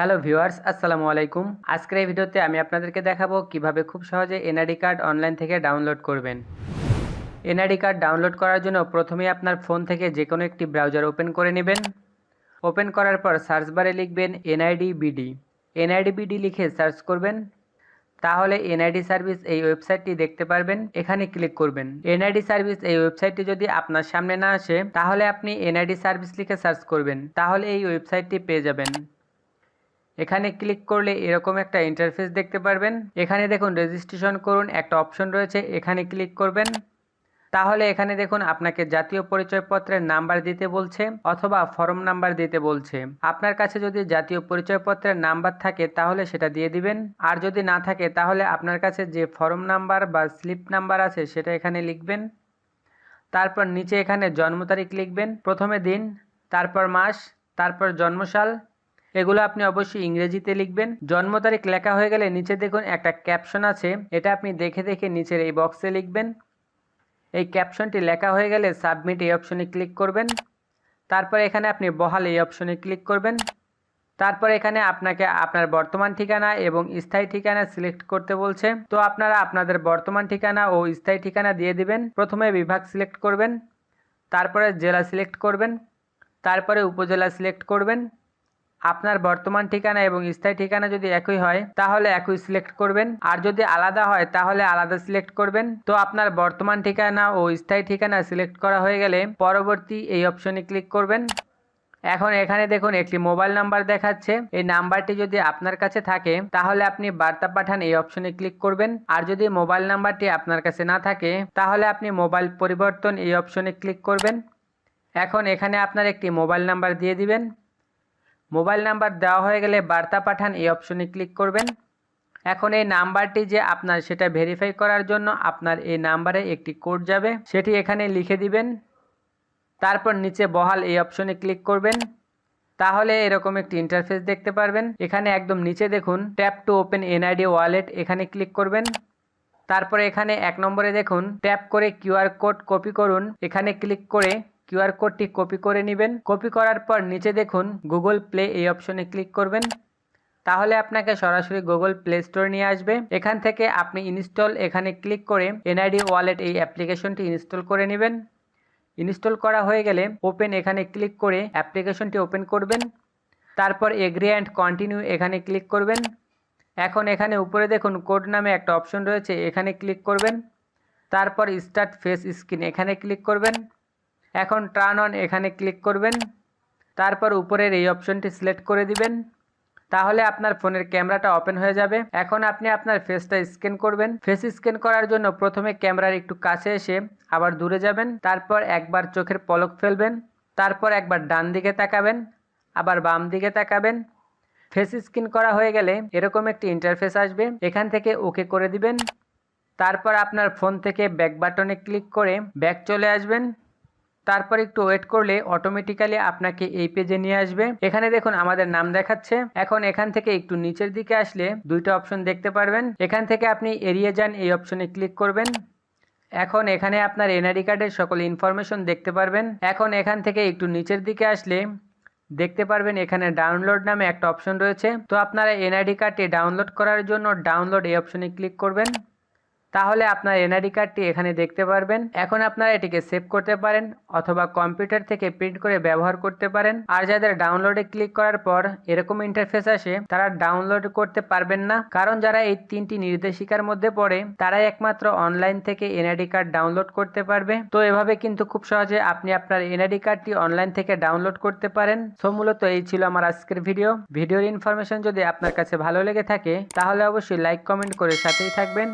Hello viewers, আসসালামু আলাইকুম। আজকের এই ভিডিওতে আমি আপনাদেরকে দেখাবো কীভাবে খুব সহজে এনআইডি কার্ড অনলাইন থেকে ডাউনলোড করবেন। এনআইডি কার্ড ডাউনলোড করার জন্য প্রথমে আপনার ফোন থেকে যে কোনো একটি ব্রাউজার ওপেন করে নেবেন। ওপেন করার পর সার্চ বারে লিখবেন এনআইডি বিডি। এনআইডি বিডি লিখে সার্চ করবেন। তাহলে এনআইডি সার্ভিস এই ওয়েবসাইটটি দেখতে পারবেন। এখানে ক্লিক করবেন। এনআইডি সার্ভিস এই ওয়েবসাইটটি যদি আপনার সামনে না আসে, তাহলে আপনি এনআইডি সার্ভিস লিখে সার্চ করবেন। তাহলে এই ওয়েবসাইটটি পেয়ে যাবেন। এখানে ক্লিক করলে এরকম একটা ইন্টারফেস দেখতে পারবেন। এখানে দেখুন রেজিস্ট্রেশন করুন, একটা অপশন রয়েছে, এখানে ক্লিক করবেন। তাহলে এখানে দেখুন আপনাকে জাতীয় পরিচয়পত্রের নাম্বার দিতে বলছে অথবা ফর্ম নাম্বার দিতে বলছে। আপনার কাছে যদি জাতীয় পরিচয়পত্রের নাম্বার থাকে তাহলে সেটা দিয়ে দিবেন। আর যদি না থাকে তাহলে আপনার কাছে যে ফর্ম নাম্বার বা স্লিপ নাম্বার আছে সেটা এখানে লিখবেন। তারপর নিচে এখানে জন্ম তারিখ লিখবেন প্রথমে দিন, তারপর মাস, তারপর জন্মসাল এগুলো আপনি অবশ্যই ইংরেজিতে লিখবেন। জন্ম তারিখ লেখা হয়ে গেলে নিচে দেখুন একটা ক্যাপশন আছে। এটা আপনি দেখে দেখে নিচের এই বক্সে লিখবেন। এই ক্যাপশনটি লেখা হয়ে গেলে সাবমিট এই অপশনে ক্লিক করবেন। তারপর এখানে আপনি বহাল এই অপশনে ক্লিক করবেন। তারপর এখানে আপনাকে আপনার বর্তমান ঠিকানা এবং স্থায়ী ঠিকানা সিলেক্ট করতে বলছে। তো আপনারা আপনাদের বর্তমান ঠিকানা ও স্থায়ী ঠিকানা দিয়ে দিবেন। প্রথমে বিভাগ সিলেক্ট করবেন। তারপরে জেলা সিলেক্ট করবেন। তারপরে উপজেলা সিলেক্ট করবেন। আপনার বর্তমান ঠিকানা এবং স্থায়ী ঠিকানা যদি একই হয়, তাহলে একই সিলেক্ট করবেন। আর যদি আলাদা হয়, তাহলে আলাদা সিলেক্ট করবেন। তো আপনার বর্তমান ঠিকানা ও স্থায়ী ঠিকানা সিলেক্ট করা হয়ে গেলে পরবর্তী এই অপশনে ক্লিক করবেন। এখন এখানে দেখুন একটি মোবাইল নাম্বার দেখাচ্ছে। এই নাম্বারটি যদি আপনার কাছে থাকে, তাহলে আপনি বার্তা পাঠান এই অপশনে ক্লিক করবেন। আর যদি মোবাইল নাম্বারটি আপনার কাছে না থাকে, তাহলে আপনি মোবাইল পরিবর্তন এই অপশনে ক্লিক করবেন। এখন এখানে আপনার একটি মোবাইল নাম্বার দিয়ে দিবেন। মোবাইল নাম্বার দেওয়া হয়ে গেলে বার্তা পাঠান, এই অপশনে ক্লিক করবেন। এখন এই নাম্বারটি যে আপনার, সেটা ভেরিফাই করার জন্য আপনার এই নাম্বারে একটি কোড যাবে। সেটি এখানে লিখে দিবেন। তারপর নিচে বহাল এই অপশনে ক্লিক করবেন। তাহলে এরকম একটি ইন্টারফেস দেখতে পারবেন। এখানে একদম নিচে দেখুন tap to open NID wallet এখানে ক্লিক করবেন। তারপরে এখানে এক নম্বরে দেখুন ট্যাপ করে কিউআর কোড কপি করুন। এখানে ক্লিক করে কিউআর কোডটি কপি করে নেবেন। কপি করার পর নিচে দেখুন গুগল প্লে এই অপশনে ক্লিক করবেন। তাহলে আপনাকে সরাসরি গুগল প্লে স্টোর নিয়ে আসবে। এখান থেকে আপনি ইনস্টল এখানে ক্লিক করে এনআইডি ওয়ালেট এই অ্যাপ্লিকেশনটি ইনস্টল করে নেবেন। ইনস্টল করা হয়ে গেলে ওপেন এখানে ক্লিক করে অ্যাপ্লিকেশনটি ওপেন করবেন। তারপর এগ্রি অ্যান্ড কন্টিনিউ এখানে ক্লিক করবেন। এখন এখানে উপরে দেখুন কোড নামে একটা অপশন রয়েছে, এখানে ক্লিক করবেন। তারপর স্টার্ট ফেস স্ক্রিন এখানে ক্লিক করবেন। এখন টার্ন অন এখানে ক্লিক করবেন। তারপর উপরের এই অপশনটি সিলেক্ট করে দিবেন। তাহলে আপনার ফোনের ক্যামেরাটা ওপেন হয়ে যাবে। এখন আপনি আপনার ফেসটা স্ক্যান করবেন। ফেস স্ক্যান করার জন্য প্রথমে ক্যামেরার একটু কাছে এসে আবার দূরে যাবেন। তারপর একবার চোখের পলক ফেলবেন। তারপর একবার ডান দিকে তাকাবেন। আবার বাম দিকে তাকাবেন। ফেস স্ক্যান করা হয়ে গেলে এরকম একটি ইন্টারফেস আসবে। এখান থেকে ওকে করে দিবেন। তারপর আপনার ফোন থেকে ব্যাক বাটনে ক্লিক করে ব্যাক চলে আসবেন। তারপর একটু ওয়েট করলে অটোমেটিক্যালি আপনাকে এই পেজে নিয়ে আসবে। এখানে দেখুন আমাদের নাম দেখাচ্ছে। এখন এখান থেকে একটু নিচের দিকে আসলে দুইটা অপশন দেখতে পারবেন। এখান থেকে আপনি এড়িয়ে যান, এই অপশনে ক্লিক করবেন। এখন এখানে আপনার এনআইডি কার্ডের সকল ইনফরমেশন দেখতে পারবেন। এখন এখান থেকে একটু নিচের দিকে আসলে দেখতে পারবেন এখানে ডাউনলোড নামে একটা অপশন রয়েছে। তো আপনারা এনআইডি কার্ডটি ডাউনলোড করার জন্য ডাউনলোড এই অপশনে ক্লিক করবেন। তাহলে আপনার এনআইডি কার্ডটি এখানে দেখতে পারবেন। এখন আপনারা এটিকে সেভ করতে পারেন অথবা কম্পিউটার থেকে প্রিন্ট করে ব্যবহার করতে পারেন। আর যাদের ডাউনলোডে ক্লিক করার পর এরকম ইন্টারফেস আসে, তারা ডাউনলোড করতে পারবেন না। কারণ যারা এই তিনটি নির্দেশিকার মধ্যে পড়ে, তারাই একমাত্র অনলাইন থেকে এনআইডি কার্ড ডাউনলোড করতে পারবে। তো এভাবে কিন্তু খুব সহজে আপনি আপনার এনআইডি কার্ডটি অনলাইন থেকে ডাউনলোড করতে পারেন। সো মূলত এই ছিল আমার আজকের ভিডিও। ভিডিওর ইনফরমেশন যদি আপনার কাছে ভালো লেগে থাকে, তাহলে অবশ্যই লাইক, কমেন্ট করে সাথেই থাকবেন।